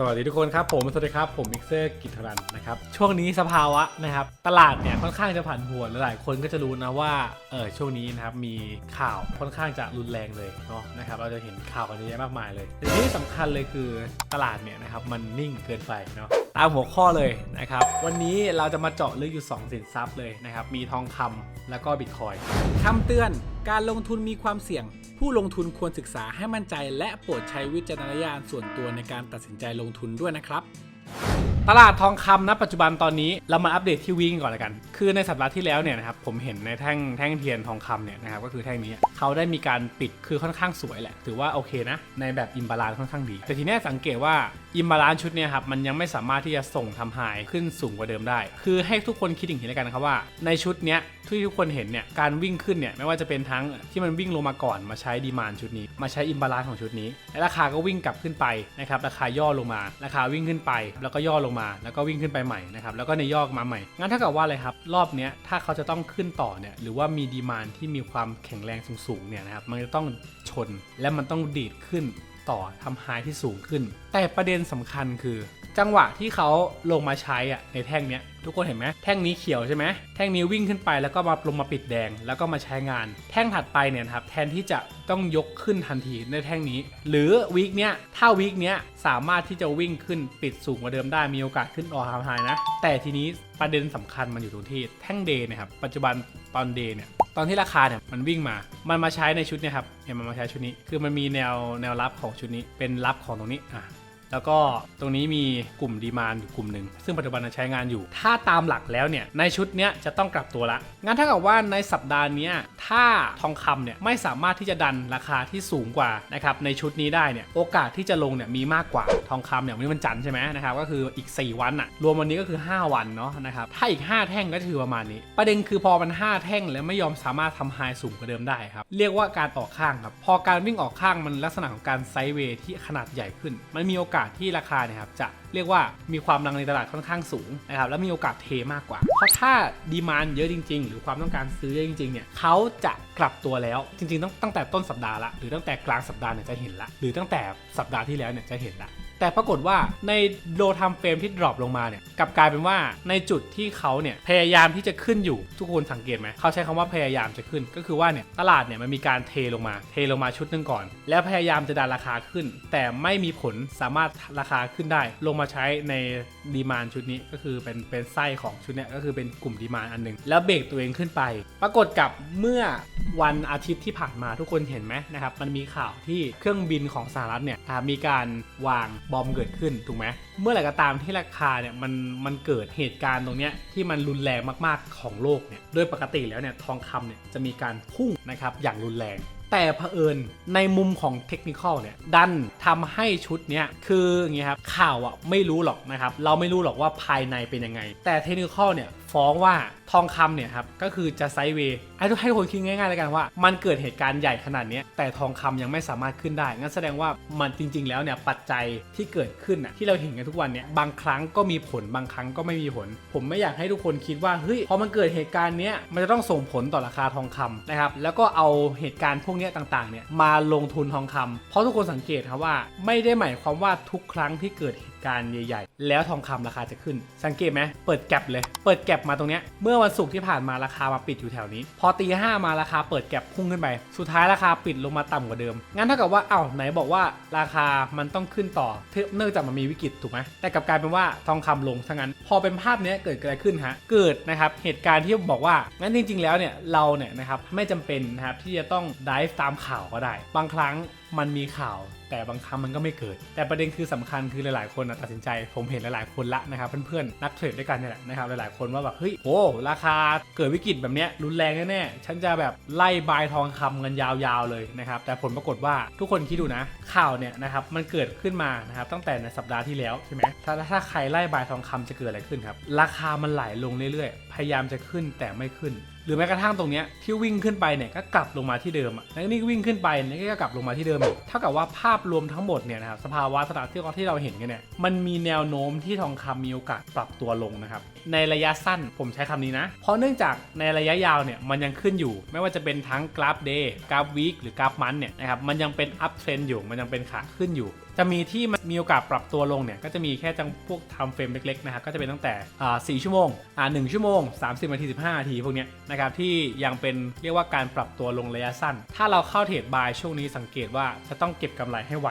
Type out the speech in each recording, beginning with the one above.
สวัสดีทุกคนครับผมสวัสดีครับผมมิกเซอร์กิตรันนะครับช่วงนี้สภาวะนะครับตลาดเนี่ยค่อนข้างจะผันผวนและหลายคนก็จะรู้นะว่าเออช่วงนี้นะครับมีข่าวค่อนข้างจะรุนแรงเลยเนาะนะครับเราจะเห็นข่าวกันเยอะแยะมากมายเลยแต่ที่สำคัญเลยคือตลาดเนี่ยนะครับมันนิ่งเกินไปเนาะ ตามหัวข้อเลยนะครับ วันนี้เราจะมาเจาะลึกอยู่ 2 สินทรัพย์เลยนะครับ มีทองคำแล้วก็บิตคอยคำเตือนการลงทุนมีความเสี่ยง ผู้ลงทุนควรศึกษาให้มั่นใจ และโปรดใช้วิจารณญาณส่วนตัวในการตัดสินใจลงทุนด้วยนะครับ ตลาดทองคำณปัจจุบันตอนนี้เรามาอัปเดตที่วิ่งก่อนละกัน คือในสัปดาห์ที่แล้วเนี่ยนะครับผมเห็นในแท่งแท่งเทียนทองคำเนี่ยนะครับก็คือแท่งนี้เขาได้มีการปิดคือค่อนข้างสวยแหละ ถือว่าโอเคนะ ในแบบอิมบาลานค่อนข้างดี แต่ทีนี้สังเกตว่าอิมบาลานชุดเนี่ยครับมันยังไม่สามารถที่จะส่งทำหายขึ้นสูงกว่าเดิมได้ คือให้ทุกคนคิดอย่างนี้ล้วกันครับว่า ในชุดเนี้ยที่ทุกคนเห็นเนี่ยการวิ่งขึ้นเนี่ยไม่ว่าจะเป็นทั้งที่มันวิ่งลงมาก่อนมาใช้ดีมานชุดนี้ มาใช้อิมบาลานของชุดนี้และราคาก็วิ่งกลับขึ้นไปนะครับราคาย่อลงมา ราคาวิ่งขึ้นไปแล้วก็ย่อลงมา แล้วก็วิ่งขึ้นไปใหม่นะครับ แล้วก็ในย่อมาใหม่ งั้นเท่ากับว่าอะไรครับ รอบเนี้ยถ้าเขาจะต้องขึ้นต่อเนี่ย หรือว่ามีดีมานที่มีความแข็งแรงสูงๆเนี่ยนะครับ มันจะต้องชน และมันต้องดีดขึ้น ต่อทำไฮที่สูงขึ้น แต่ประเด็นสำคัญคือ จังหวะที่เขาลงมาใช้อะในแท่งเนี้ยทุกคนเห็นไหมแท่งนี้เขียวใช่ไหมแท่งนี้วิ่งขึ้นไปแล้วก็มาลงมาปิดแดง แล้วก็มาใช้งาน แท่งถัดไปเนี่ยครับแทนที่จะต้องยกขึ้นทันทีในแท่งนี้ หรือวีคเนี้ยถ้าวีคเนี้ยสามารถที่จะวิ่งขึ้นปิดสูงกว่าเดิมได้มีโอกาสขึ้นออทามไฮนะแต่ทีนี้ประเด็นสำคัญมันอยู่ตรงที่แท่งเดย์นะครับปัจจุบันตอนเดย์เนี่ย ตอนที่ราคาเนี่ยมันวิ่งมา มันมาใช้ในชุดเนี่ยครับเนี่ยมันมาใช้ชุดนี้ คือมันมีแนวแนวรับของชุดนี้เป็นรับของตรงนี้อะ แล้วก็ตรงนี้มีกลุ่มดีมานอยู่กลุ่มหนึ่งซึ่งปัจจุบันใช้งานอยู่ ถ้าตามหลักแล้วเนี่ยในชุดเนี้ยจะต้องกลับตัวละงั้นถ้ากับว่าในสัปดาห์นี้ถ้าทองคำเนี่ยไม่สามารถที่จะดันราคาที่สูงกว่านะครับในชุดนี้ได้เนี่ยโอกาสที่จะลงเนี่ยมีมากกว่าทองคำเนี่ยวันนี้มันจันทร์ใช่ไหมนะครับก็คืออีก 4 วันอะรวมวันนี้ก็คือ 5 วันเนาะนะครับถ้าอีก 5 แท่งก็คือประมาณนี้ ประเด็นคือพอมัน 5 แท่งแล้วไม่ยอมสามารถทำไฮสูงกว่าเดิมได้ครับเรียกว่าการออกข้างครับพอการวิ่งออกข้างมันลักษณะของการไซด์เวย์ที่ขนาดใหญ่ขึ้น มันมีโอกาสที่ราคาเนี่ยครับจะเรียกว่ามีความรังในตลาดค่อนข้างสูงนะครับแล้วมีโอกาสเทมากกว่า เพราะถ้าดีมานเยอะจริง ๆ หรือความต้องการซื้อเยอะจริงๆเนี่ยเขาจะกลับตัวแล้วจริงๆต้องตั้งแต่ต้นสัปดาห์ละหรือตั้งแต่กลางสัปดาห์เนี่ยจะเห็นละ หรือตั้งแต่สัปดาห์ที่แล้วเนี่ยจะเห็นละ แต่ปรากฏว่าในโลทำเฟรมที่ดรอปลงมาเนี่ยกลับกลายเป็นว่าในจุดที่เขาเนี่ยพยายามที่จะขึ้นอยู่ทุกคนสังเกตไหมเขาใช้คำว่าพยายามจะขึ้น ก็คือว่าเนี่ยตลาดเนี่ยมันมีการเทลงมา เทลงมาชุดหนึ่งก่อน แล้วพยายามจะดันราคาขึ้น แต่ไม่มีผลสามารถราคาขึ้นได้ ลงมาใช้ในดีมานชุดนี้ก็คือเป็นเป็นไส้ของชุดเนี้ยก็คือเป็นกลุ่มดีมานอันหนึงแล้วเบรกตัวเองขึ้นไป ปรากฏกับเมื่อวันอาทิตย์ที่ผ่านมาทุกคนเห็นไหมนะครับมันมีข่าวที่เครื่องบินของสหรัฐเนี่ยมีการวางบอมเกิดขึ้นถูกไหมเมื่อไหร่ก็ตามที่ราคาเนี่ยมันมันเกิดเหตุการณ์ตรงเนี้ยที่มันรุนแรงมากๆของโลกเนี่ยโดยปกติแล้วเนี่ยทองคำเนี่ยจะมีการพุ่งนะครับอย่างรุนแรง แต่เผอิญในมุมของเทคนิคอลเนี่ยดันทำให้ชุดเนี้ยคืออย่างเงี้ยครับข่าวอะไม่รู้หรอกนะครับเราไม่รู้หรอกว่าภายในเป็นยังไง แต่เทคนิคอลเนี่ยฟ้องว่าทองคำเนี่ยครับก็คือจะไซด์เวย์ให้ทุกให้คนคิดง่ายๆเลยกันว่า มันเกิดเหตุการณ์ใหญ่ขนาดนี้แต่ทองคำยังไม่สามารถขึ้นได้งั้นแสดงว่ามันจริง ๆ แล้วเนี่ยปัจจัยที่เกิดขึ้นอะที่เราเห็นกันทุกวันเนี่ยบางครั้งก็มีผลบางครั้งก็ไม่มีผล ผมไม่อยากให้ทุกคนคิดว่าเฮ้ยพอมันเกิดเหตุการณ์เนี้ยมันจะต้องส่งผลต่อราคาทองคำนะครับแล้วก็เอาเหตุการณ์พวกนี้ต่างๆเนี่ยมาลงทุนทองคำเพราะทุกคนสังเกตครับว่าไม่ได้หมายความว่าทุกครั้งที่เกิดเหตุการใหญ่ๆ แล้วทองคำราคาจะขึ้น สังเกตไหมเปิดแก็บเลย เปิดแก็บมาตรงเนี้ย เมื่อวันศุกร์ที่ผ่านมาราคามาปิดอยู่แถวนี้ พอตีห้ามาราคาเปิดแก็บพุ่งขึ้นไป สุดท้ายราคาปิดลงมาต่ำกว่าเดิม งั้นเท่ากับว่าเอ้าไหนบอกว่าราคามันต้องขึ้นต่อ เนื่องจากมันมีวิกฤตถูกไหมแต่กลับกลายเป็นว่าทองคำลงซะงั้น พอเป็นภาพนี้เกิดอะไรขึ้นฮะ เกิดนะครับเหตุการณ์ที่บอกว่า งั้นจริง ๆ แล้วเนี่ยเราเนี่ยนะครับไม่จำเป็นนะครับที่จะต้องดิฟตามข่าวก็ได้ บางครั้งมันมีข่าว แต่บางครั้งมันก็ไม่เกิด แต่ประเด็นคือสำคัญคือหลาย ๆ คนตัดสินใจ ผมเห็นหลาย ๆ คนละนะครับเพื่อน ๆ นักเทรดด้วยกันเนี่ยแหละนะครับหลาย ๆ คนว่าแบบเฮ้ยโอ้ราคาเกิดวิกฤตแบบเนี้ยรุนแรงแน่ๆฉันจะแบบไล่บายทองคำกันยาวๆเลยนะครับแต่ผลปรากฏว่าทุกคนคิดดูนะ ข่าวเนี่ยนะครับมันเกิดขึ้นมานะครับตั้งแต่ในสัปดาห์ที่แล้วใช่ไหมถ้าถ้าใครไล่บายทองคำจะเกิดอะไรขึ้นครับราคามันไหลลงเรื่อยๆ ยายามจะขึ้นแต่ไม่ขึ้น หรือแม้กระทั่งตรงเนี้ยที่วิ่งขึ้นไปเนี่ยก็กลับลงมาที่เดิมอะแล้วนี่วิ่งขึ้นไปนี่ก็กลับลงมาที่เดิมเท่ากับว่าภาพรวมทั้งหมดเนี่ยนะครับสภาวะตลาดที่ที่เราเห็นกันเนี่ยมันมีแนวโน้มที่ทองคำมีโอกาสปรับตัวลงนะครับ ในระยะสั้นผมใช้คำนี้นะ เพราะเนื่องจากในระยะยาวเนี่ยมันยังขึ้นอยู่ ไม่ว่าจะเป็นทั้งกราฟเดย์กราฟวีคหรือกราฟมันเนี่ยนะครับมันยังเป็นอัพเทรนอยู่มันยังเป็นขาขึ้นอยู่ จะมีที่มันมีโอกาสปรับตัวลงเนี่ยก็จะมีแค่จังพวกทำเฟรมเล็กๆนะครับก็จะเป็นตั้งแต่อ่า4ชั่วโมงอ่า1ชั่วโมง 30นาที15นาทีพวกเนี้ยนะครับที่ยังเป็นเรียกว่าการปรับตัวลงระยะสั้น ถ้าเราเข้าเทรดบายช่วงนี้สังเกตว่าจะต้องเก็บกำไรให้ไว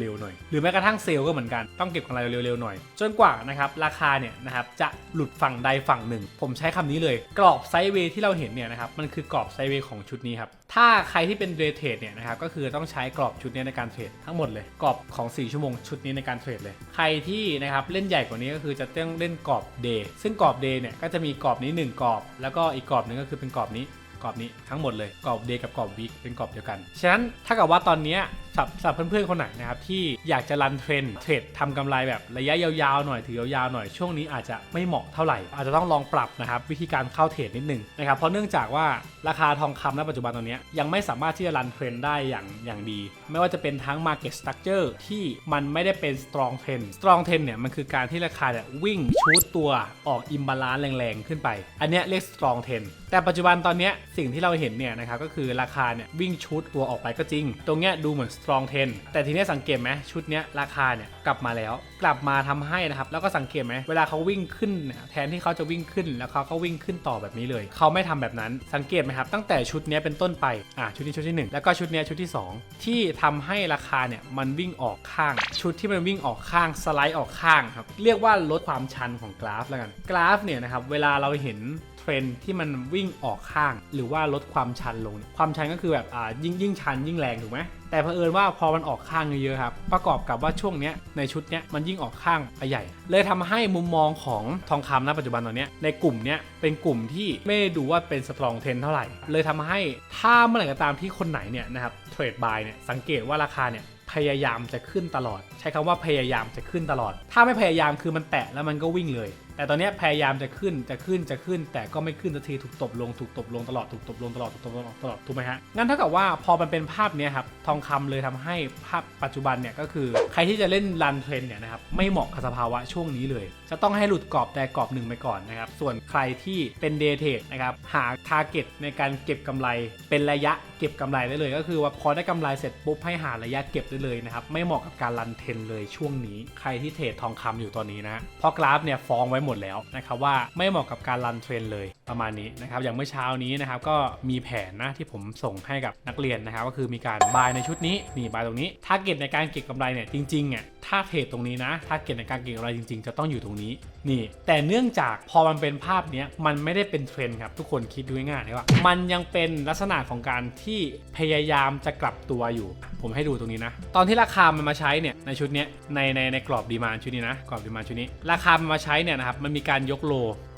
เร็วๆหน่อย หรือแม้กระทั่งเซลล์ก็เหมือนกันต้องเก็บกำไรเร็วๆหน่อย จนกว่านะครับราคาเนี่ยนะครับจะหลุดฝั่งใดฝั่งหนึ่ง ผมใช้คำนี้เลย กรอบไซด์เวย์ที่เราเห็นเนี่ยนะครับมันคือกรอบไซด์เวย์ของชุดนี้ครับ ถ้าใครที่เป็นเดย์เทรดเนี่ยนะครับก็คือต้องใช้กรอบชุดนี้ในการเทรดทั้งหมดเลยกรอบของ 4 ชั่วโมงชุดนี้ในการเทรดเลย ใครที่นะครับเล่นใหญ่กว่านี้ก็คือจะต้องเล่นกรอบเดย์ซึ่งกรอบเดย์เนี่ยก็จะมีกรอบนี้ 1 กรอบ แล้วก็อีกกรอบหนึงก็คือเป็นกรอบนี้กรอบนี้ทั้งหมดเลยกรอบเดย์กับกรอบวีคเป็นกรอบเดียวกัน ฉะนั้นถ้ากับว่าตอนเนี้ย สำหรับสับเพื่อนๆคนไหนนะครับที่อยากจะรันเทรนเทรดทำกำไรแบบระยะยาวๆหน่อยถือยาวๆหน่อยช่วงนี้อาจจะไม่เหมาะเท่าไหร่ อาจจะต้องลองปรับนะครับวิธีการเข้าเทรดนิดนึงนะครับเพราะเนื่องจากว่าราคาทองคำณปัจจุบันตอนนี้ยังไม่สามารถที่จะรันเทรนได้อย่างอย่างดี ไม่ว่าจะเป็นทั้ง Market Structure ที่มันไม่ได้เป็น Strong Trend Strong Trend เนี่ยมันคือการที่ราคาเนี่ยวิ่งชูดตัวออกอิมบาลานซ์แรงๆขึ้นไป อันเนี้ยเรียก Strong Trend แต่ปัจจุบันตอนนี้สิ่งที่เราเห็นเนี่ยนะครับก็คือราคาเนี่ยวิ่งชุดตัวออกไปก็จริง ตรงเนี้ยดูเหมือน strong trend แต่ทีนี้สังเกตไหมชุดนี้ราคาเนี่ยกลับมาแล้ว กลับมาทำให้นะครับแล้วก็สังเกตไหมเวลาเขาวิ่งขึ้น แทนที่เขาจะวิ่งขึ้นแล้วเขาก็วิ่งขึ้นต่อแบบนี้เลย เขาไม่ทำแบบนั้นสังเกตไหมครับตั้งแต่ชุดนี้เป็นต้นไปอะชุดนี้ชุดที่หนึ่งแล้วก็ชุดนี้ชุดที่สองที่ทำให้ราคาเนี่ยมันวิ่งออกข้าง ชุดที่มันวิ่งออกข้างสไลด์ออกข้างครับเรียกว่าลดความชันของกราฟแล้วกันกราฟเนี่ยนะครับเวลาเราเห็นเทรนที่มันวิ่งออกข้าง หรือว่าลดความชันลง ความชันก็คือแบบอ่ายิ่งยิ่งชันยิ่งแรงถูกไหม แต่เผอิญว่าพอมันออกข้างเยอะครับ ประกอบกับว่าช่วงเนี้ยในชุดเนี้ยมันยิ่งออกข้างไปใหญ่ เลยทำให้มุมมองของทองคำณปัจจุบันตอนเนี้ยในกลุ่มเนี้ยเป็นกลุ่มที่ไม่ได้ดูว่าเป็นสตรองเทนเท่าไหร่ เลยทำให้ถ้าเมื่อไหร่ก็ตามที่คนไหนเนี่ยนะครับเทรดบายเนี่ยสังเกตว่าราคาเนี่ยพยายามจะขึ้นตลอด ใช้คำว่าพยายามจะขึ้นตลอด ถ้าไม่พยายามคือมันแตะแล้วมันก็วิ่งเลย แต่ตอนนี้พยายามจะขึ้นจะขึ้นจะขึ้น แต่ก็ไม่ขึ้นสักทีถูกตบลงถูกตบลงตลอดถูกตบลงตลอดถูกตบลงตลอดถูกไหมฮะงั้นเท่ากับว่าพอมันเป็นภาพนี้ครับทองคำเลยทำให้ภาพปัจจุบันเนี่ยก็คือ ใครที่จะเล่นรันเทรนเนี่ยนะครับไม่เหมาะกับสภาวะช่วงนี้เลย จะต้องให้หลุดกรอบแต่กรอบหนึ่งไปก่อนนะครับส่วนใครที่เป็นเดย์เทรดนะครับหาทาร์เก็ตในการเก็บกำไรเป็นระยะ เก็บกำไรได้เลยก็คือว่าพอได้กำไรเสร็จปุ๊บให้หาระยะเก็บได้เลยนะครับ ไม่เหมาะกับการรันเทนเลยช่วงนี้ ใครที่เทรดทองคำอยู่ตอนนี้นะเพราะกราฟเนี่ยฟ้องไว้หมดแล้วนะครับว่าไม่เหมาะกับการรันเทรนเลยประมาณนี้นะครับอย่างเมื่อเช้านี้นะครับก็มีแผนนะที่ผมส่งให้กับนักเรียนนะครับก็คือมีการบายในชุดนี้นี่บายตรงนี้ทาร์เก็ตในการเก็บกำไรเนี่ยจริงๆอะ ถ้าเทรดตรงนี้นะ ถ้าเก็ตในการเก็งกำไรจริง ๆ จะต้องอยู่ตรงนี้ นี่ แต่เนื่องจากพอมันเป็นภาพนี้มันไม่ได้เป็นเทรนด์ครับ ทุกคนคิดดูง่ายๆนะว่า มันยังเป็นลักษณะของการที่พยายามจะกลับตัวอยู่ ผมให้ดูตรงนี้นะ ตอนที่ราคามันมาใช้เนี่ยในชุดนี้ในในในกรอบดีมานชุดนี้นะกรอบดีมานชุดนี้ ราคามันมาใช้เนี่ยนะครับมันมีการยกโล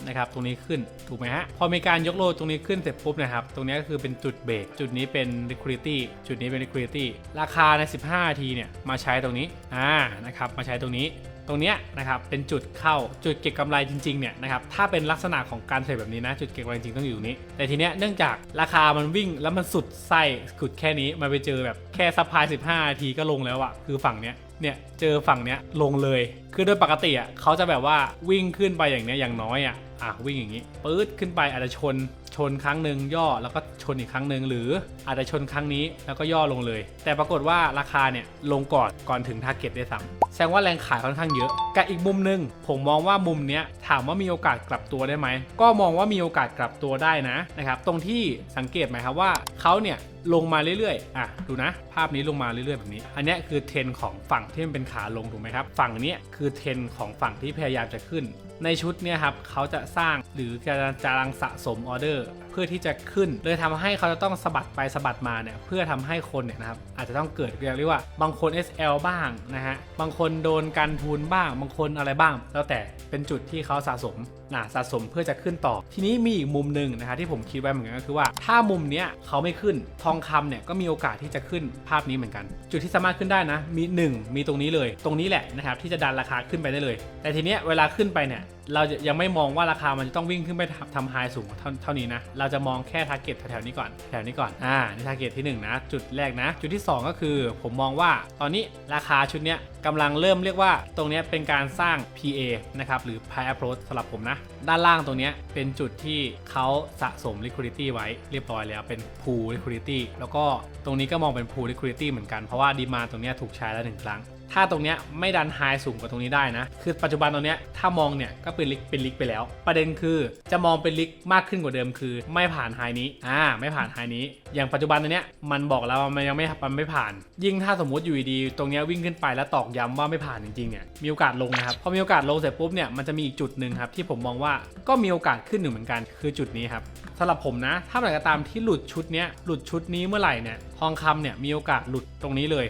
นะครับตรงนี้ขึ้นถูกไหมฮะพอมีการยกโลตรงนี้ขึ้นเสร็จปุ๊บนะครับตรงนี้ก็คือเป็นจุดเบรกจุดนี้เป็น liquidity จุดนี้เป็น liquidity ราคาใน 15นาทีเนี่ยมาใช้ตรงนี้อ่านะครับมาใช้ตรงนี้ตรงเนี้ยนะครับเป็นจุดเข้าจุดเก็งกำไรจริงๆเนี่ยนะครับถ้าเป็นลักษณะของการเทรดแบบนี้นะจุดเก็งกำไรจริงต้องอยู่ตรงนี้ แต่ทีเนี้ยเนื่องจากราคามันวิ่งแล้วมันสุดไส้สุดแค่นี้มันไปเจอแบบแค่ซัพพลาย15นาทีก็ลงแล้วอะคือฝั่งเนี้ยเนี่ยเจอฝั่งเนี้ยลงเลย คือโดยปกติอะเขาจะแบบว่าวิ่งขึ้นไปอย่างเนี้ยอย่างน้อยอะ อะวิ่งอย่างนี้ปื๊ดขึ้นไปอาจจะชน ชนครั้งหนึ่งย่อแล้วก็ชนอีกครั้งหนึ่งหรืออาจจะชนครั้งนี้แล้วก็ย่อลงเลย แต่ปรากฏว่าราคาเนี่ยลงก่อนก่อนถึงทาร์เก็ตได้ซ้ำแสดงว่าแรงขายค่อนข้างเยอะกับอีกมุมหนึ่งผมมองว่ามุมเนี้ยถามว่ามีโอกาสกลับตัวได้ไหมก็มองว่ามีโอกาสกลับตัวได้นะนะครับตรงที่สังเกตไหมครับว่าเขาเนี่ยลงมาเรื่อยๆ อะดูนะ ภาพนี้ลงมาเรื่อยๆ แบบนี้ อันนี้คือเทรนของฝั่งที่มันเป็นขาลงถูกไหมครับ ฝั่งนี้คือเทรนของฝั่งที่พยายามจะขึ้น ในชุดเนี่ยครับเขาจะสร้างหรือจะจะกำลังสะสมออเดอร์ Yeah. เพื่อที่จะขึ้น เลยทำให้เขาจะต้องสะบัดไปสะบัดมาเนี่ยเพื่อทำให้คนเนี่ยนะครับอาจจะต้องเกิดเรียกว่าบางคน SL บ้างนะฮะบางคนโดนกันทุนบ้าง บางคนอะไรบ้าง แล้วแต่เป็นจุดที่เขาสะสมนะสะสมเพื่อจะขึ้นต่อ ทีนี้มีอีกมุมหนึ่งนะฮะที่ผมคิดไว้เหมือนกันก็คือว่า ถ้ามุมเนี้ยเขาไม่ขึ้นทองคำเนี่ยก็มีโอกาสที่จะขึ้นภาพนี้เหมือนกัน จุดที่สามารถขึ้นได้นะ มีหนึ่งมีตรงนี้เลย ตรงนี้แหละนะครับที่จะดันราคาขึ้นไปได้เลย แต่ทีเนี้ยเวลาขึ้นไปเนี่ยเราจะยังไม่มองว่าราคามันจะต้องวิ่งขึ้นไปทำไฮสูงเท่านี้นะเราจะมองแค่ทาร์เก็ตแถวๆนี้ก่อน แถวนี้ก่อน อ่า นี่ทาร์เก็ตที่ 1 นะ จุดแรกนะ จุดที่ 2 ก็คือ ผมมองว่าตอนนี้ราคาชุดเนี้ยกำลังเริ่มเรียกว่าตรงเนี้ยเป็นการสร้าง PA นะครับหรือ Price Approach สำหรับผมนะ ด้านล่างตรงเนี้ยเป็นจุดที่เขาสะสม liquidity ไว้เรียบร้อยแล้วเป็น pool liquidity แล้วก็ตรงนี้ก็มองเป็น pool liquidity เหมือนกันเพราะว่าดีมาตรงเนี้ยถูกใช้แล้วหนึ่งครั้ง ถ้าตรงเนี้ยไม่ดันไฮสูงกว่าตรงนี้ได้นะ คือปัจจุบันตรงเนี้ยถ้ามองเนี่ยก็เป็นลิกเป็นลิกไปแล้ว ประเด็นคือจะมองเป็นลิกมากขึ้นกว่าเดิมคือ ไม่ผ่านไฮนี้ อ่า ไม่ผ่านไฮนี้ อย่างปัจจุบันตรงเนี้ยมันบอกแล้วว่ามันยังไม่มันไม่ผ่าน ยิ่งถ้าสมมติอยู่ดีๆตรงเนี้ยวิ่งขึ้นไปแล้วตอกย้ำว่าไม่ผ่านจริงๆเนี่ยมีโอกาสลงนะครับพอมีโอกาสลงเสร็จปุ๊บเนี่ยมันจะมีอีกจุดหนึ่งครับที่ผมมองว่าก็มีโอกาสขึ้นหนึ่งเหมือนกันคือจุดนี้ครับสำหรับผมนะถ้าไหร่ก็ตามที่หลุดชุดเนี้ยหลุดชุดนี้เมื่อไหร่เนี่ยทองคำเนี่ยมีโอกาสหลุดตรงนี้เลย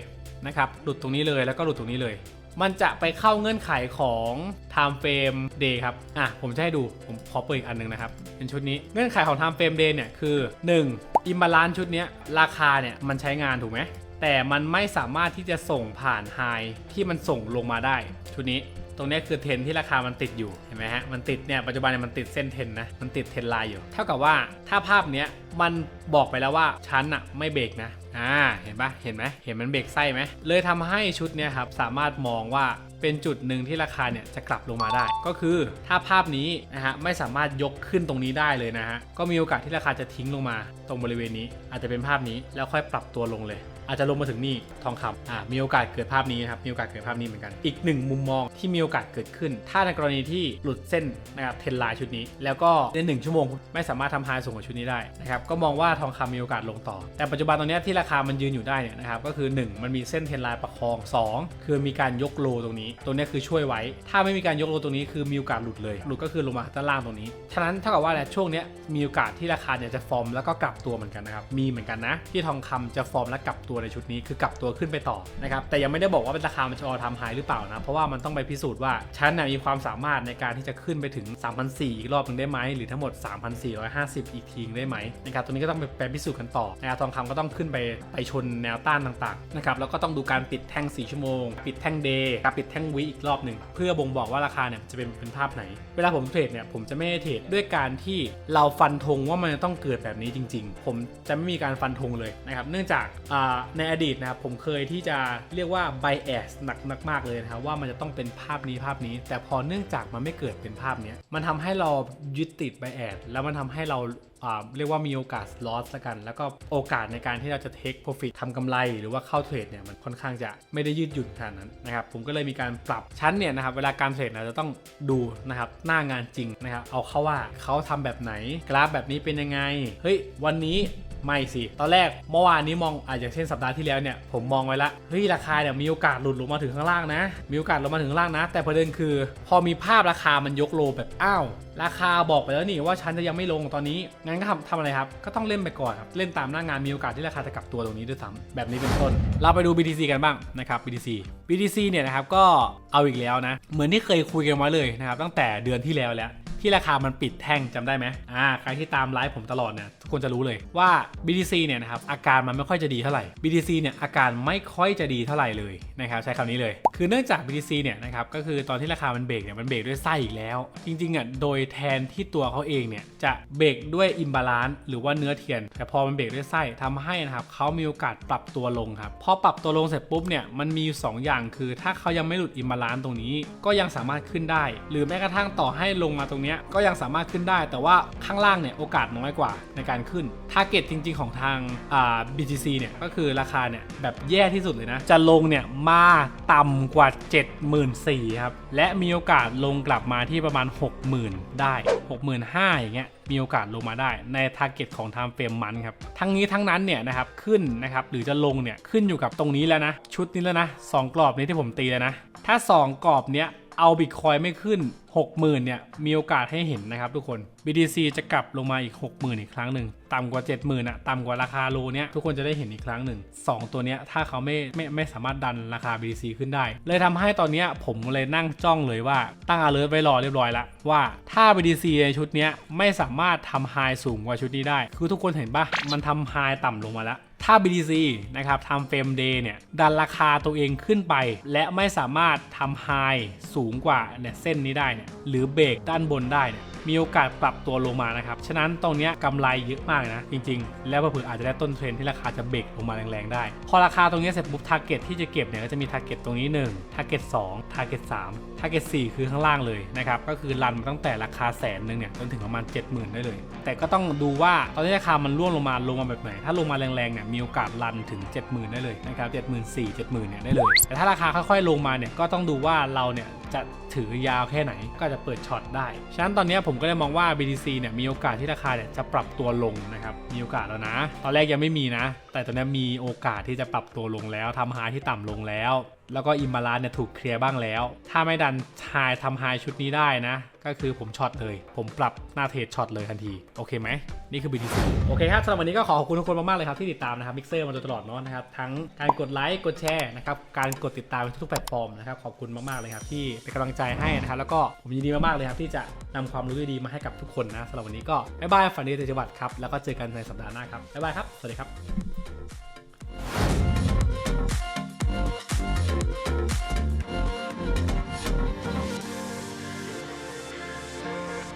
นะครับ หลุดตรงนี้เลยแล้วก็หลุดตรงนี้เลย มันจะไปเข้าเงื่อนไขของ time frame day ครับ อะ ผมจะให้ดู ผมขอเปิดอีกอันหนึงนะครับ เป็นชุดนี้ เงื่อนไขของ time frame day เนี่ยคือ 1. อิมบาลานชุดนี้ราคาเนี่ยมันใช้งานถูกไหมแต่มันไม่สามารถที่จะส่งผ่านไฮที่มันส่งลงมาได้ชุดนี้ ตรงนี้คือเทนที่ราคามันติดอยู่เห็นไหมฮะมันติดเนี่ยปัจจุบันเนี่ยมันติดเส้นเทนนะมันติดเทนไลน์อยู่ เท่ากับว่าถ้าภาพเนี้ยมันบอกไปแล้วว่าชั้นอะไม่เบรกนะอ่าเห็นปะเห็นไหมเห็นมันเบรกไส้ไหมเลยทำให้ชุดเนี้ยครับสามารถมองว่าเป็นจุดหนึ่งที่ราคาเนี่ยจะกลับลงมาได้ ก็คือถ้าภาพนี้นะฮะไม่สามารถยกขึ้นตรงนี้ได้เลยนะฮะก็มีโอกาสที่ราคาจะทิ้งลงมา ตรงบริเวณนี้อาจจะเป็นภาพนี้แล้วค่อยปรับตัวลงเลยอาจจะลงมาถึงนี่ทองคำอ่ามีโอกาสเกิดภาพนี้นะครับมีโอกาสเกิดภาพนี้เหมือนกัน อีกหนึ่งมุมมองที่มีโอกาสเกิดขึ้น ถ้าในกรณีที่หลุดเส้นนะครับเทรนไลน์ชุดนี้ แล้วก็ในหนึ่งชั่วโมงไม่สามารถทำไฮสูงกว่าชุดนี้ได้นะครับก็มองว่าทองคำมีโอกาสลงต่อ แต่ปัจจุบันตรงเนี้ยที่ราคามันยืนอยู่ได้เนี่ยนะครับก็คือ 1 มันมีเส้นเทรนไลน์ประคอง 2 คือมีการยกโลตรงนี้ตรงเนี้ยคือช่วยไว้ ถ้าไม่มีการยกโลตรงนี้คือมีโอกาสหลุดเลย หลุดก็คือลงมาด้านล่างตรงนี้ฉะนั้นเท่ากับว่าอะไรช่วงเนี้มีโอกาสที่ราคาเนี่ยจะฟอร์มแล้วก็กลับตัวเหมือนกันนะครับมีเหมือนกันนะที่ทองคำจะฟอร์มและกลับตัวในชุดนี้คือกลับตัวขึ้นไปต่อนะครับแต่ยังไม่ได้บอกว่าเป็นราคามันจะออทำไฮหรือเปล่านะ เพราะว่ามันต้องไปพิสูจน์ว่าฉันน่ะมีความสามารถในการที่จะขึ้นไปถึง 3,400อีกรอบหนึงได้ไหมหรือทั้งหมด 3,450 อีกทีนึงได้ไหมนะครับตัวนี้ก็ต้องไปไปพิสูจน์กันต่อนะครับทองคำก็ต้องขึ้นไปไปชนแนวต้านต่างๆนะครับแล้วก็ต้องดูการปิดแท่ง 4 ชั่วโมง ปิดแท่งเดย์กับปิดแท่งวีอีกรอบหนึ่งเพื่อบ่งบอกว่าราคาเนี่ยจะเป็นเป็นภาพไหน เวลาผมเทรดเนี่ยผมจะไม่เทรดด้วยการที่เราฟันธงว่ามันจะต้องเกิดแบบนี้จริง ๆ ผมจะไม่มีการฟันธงเลยนะครับเนื่องจากอ่าในอดีตนะครับผมเคยที่จะเรียกว่า bias หนักมากๆเลยนะครับว่ามันจะต้องเป็นภาพนี้ภาพนี้ แต่พอเนื่องจากมันไม่เกิดเป็นภาพนี้มันทำให้เรายึดติด bias แล้วมันทำให้เราอ่าเรียกว่ามีโอกาส loss ละกัน แล้วก็โอกาสในการที่เราจะ take profit ทำกำไรหรือว่าเข้าเทรดเนี่ยมันค่อนข้างจะไม่ได้ยืดหยุ่นขนาดนั้นนะครับผมก็เลยมีการปรับชั้นเนี่ยนะครับเวลาการเทรดเราจะต้องดูนะครับหน้างานจริงนะครับเอาเข้าว่าเขาทำแบบไหนกราฟแบบนี้เป็นยังไงเฮ้ยวันนี้ ไม่สิ ตอนแรกเมื่อวานนี้มองอาอย่างเช่นสัปดาห์ที่แล้วเนี่ยผมมองไว้ละเฮ้ยราคาเนี่ยมีโอกาสหลุดลงมาถึงข้างล่างนะ มีโอกาสลงมาถึงข้างล่างนะ แต่ประเด็นคือ พอมีภาพราคามันยกโลแบบอ้าวราคาบอกไปแล้วนี่ว่าฉันจะยังไม่ลงตอนนี้งั้นก็ทำทำอะไรครับก็ต้องเล่นไปก่อนครับเล่นตามหน้างานมีโอกาสที่ราคาจะกลับตัวตรงนี้ด้วยซ้ำแบบนี้เป็นต้น เราไปดู BTC กันบ้างนะครับ BTC BTC เนี่ยนะครับก็เอาอีกแล้วนะ เหมือนที่เคยคุยกันมาเลยนะครับตั้งแต่เดือนที่แล้วแล้วที่ราคามันปิดแท่งจำได้ไหมอ่าใครที่ตามไลฟ์ผมตลอดเนี่ย ทุกคนจะรู้เลยว่า BTC เนี่ยนะครับอาการมันไม่ค่อยจะดีเท่าไหร่ BTC เนี่ยอาการไม่ค่อยจะดีเท่าไหร่เลยนะครับใช้คำนี้เลย คือเนื่องจาก BTC เนี่ยนะครับก็คือตอนที่ราคามันเบรกเนี่ยมันเบรกด้วยไส้อีกแล้ว จริงๆอะโดยแทนที่ตัวเขาเองเนี่ยจะเบรกด้วยอิมบาลานซ์หรือว่าเนื้อเทียน แต่พอมันเบรกด้วยไส้ทำให้นะครับเขามีโอกาสปรับตัวลงครับพอปรับตัวลงเสร็จปุ๊บเนี่ยมันมีอยู่สองอย่างคือถ้าเขายังไม่หลุดอิมบาลานซ์ตรงนี้ ก็ยังสามารถขึ้นได้ หรือแม้กระทั่งต่อให้ลงมาตรงเนี้ยก็ยังสามารถขึ้นได้ แต่ว่าข้างล่างเนี่ยโอกาสน้อยกว่าในการขึ้น ทาร์เก็ตจริง ๆ ของทางอ่า BTC เนี่ยก็คือราคาเนี่ยแบบแย่ที่สุดเลยนะ จะลงเนี่ยมาต่ำกว่า 74,000ครับ และมีโอกาสลงกลับมาที่ประมาณ 60,000 ได้ 65,000อย่างเงี้ยมีโอกาสลงมาได้ในทาร์เก็ตของ Time Frame มันครับ ทั้งนี้ทั้งนั้นเนี่ยนะครับขึ้นนะครับหรือจะลงเนี่ยขึ้นอยู่กับตรงนี้แล้วนะ ชุดนี้แล้วนะสองกรอบนี้ที่ผมตีแล้วนะ ถ้า 2 กรอบเนี้ยเอาบิตคอยไม่ขึ้น 60,000เนี่ยมีโอกาสให้เห็นนะครับทุกคน BTC จะกลับลงมาอีก 60,000 อีกครั้งหนึ่งต่ำกว่า 70,000อะต่ำกว่าราคาโลเนี้ยทุกคนจะได้เห็นอีกครั้งหนึ่งสองตัวเนี้ยถ้าเขาไม่ไม่ไม่สามารถดันราคา BTC ขึ้นได้ เลยทำให้ตอนเนี้ยผมเลยนั่งจ้องเลยว่าตั้ง alert ไว้รอเรียบร้อยล้วว่าถ้า BTC ในชุดเนี้ยไม่สามารถทำ high สูงกว่าชุดนี้ได้ คือทุกคนเห็นปะมันทำ high ต่ำลงมาแล้วถ้า BTC นะครับทำเฟรมเดย์เนี่ยดันราคาตัวเองขึ้นไป และไม่สามารถทำไฮสูงกว่าเนี่ยเส้นนี้ได้เนี่ยหรือเบรกด้านบนได้เนี่ยมีโอกาสปรับตัวลงมานะครับ ฉะนั้นตรงนี้กำไรเยอะมากนะ จริงๆ แล้วเผื่ออาจจะได้ต้นเทรนที่ราคาจะเบรกลงมาแรงๆได้ พอราคาตรงนี้เสร็จปุ๊บทาร์เก็ตที่จะเก็บเนี่ยก็จะมีทาร์เก็ตตรงนี้1ทาร์เก็ต2ทาร์เก็ต3ทาร์เก็ต4คือข้างล่างเลยนะครับ ก็คือรันมาตั้งแต่ราคาแสนหนึ่งเนี่ยจนถึงประมาณ 70,000 ได้เลย แต่ก็ต้องดูว่าตอนนี้ราคามันร่วงลงมาลงมาแบบไหน ถ้าลงมาแรงๆเนี่ยมีโอกาสรันถึง 70,000 ได้เลยนะครับ 74,000 70,000เนี่ยได้เลย แต่ถ้าราคาค่อยๆ ลงมาเนี่ยก็ต้องดูว่าเราเนี่ย จะถือยาวแค่ไหนก็จะเปิดช็อตได้ ฉะนั้นตอนนี้ผมก็เลยมองว่า BTC เนี่ยมีโอกาสที่ราคาเนี่ยจะปรับตัวลงนะครับ มีโอกาสแล้วนะ ตอนแรกยังไม่มีนะ แต่ตอนนี้มีโอกาสที่จะปรับตัวลงแล้วทำไฮที่ต่ำลงแล้ว แล้วก็อิมบาลานเนี่ยถูกเคลียร์บ้างแล้ว ถ้าไม่ดันทายทำหายชุดนี้ได้นะ ก็คือผมช็อตเลย ผมปรับหน้าเทรดช็อตเลยทันที โอเคไหม นี่คือ BTC โอเคครับสำหรับวันนี้ก็ขอขอบคุณทุกคนมากๆเลยครับที่ติดตามนะครับมิกเซอร์มาโดยตลอดเนาะนะครับ ทั้งการกดไลค์กดแชร์นะครับการกดติดตามทุกๆแพลตฟอร์มนะครับขอบคุณมากๆเลยครับที่เป็นกำลังใจให้นะครับแล้วก็ผมยินดีมากๆเลยครับที่จะนำความรู้ดีๆมาให้กับทุกคนนะสำหรับวันนี้ก็บ๊ายบายฝันดีแต่จังหวัดครับแล้วก็เจอกันในสัปดาห์หน้าครับบ๊ายบายครับสวัสดีครับ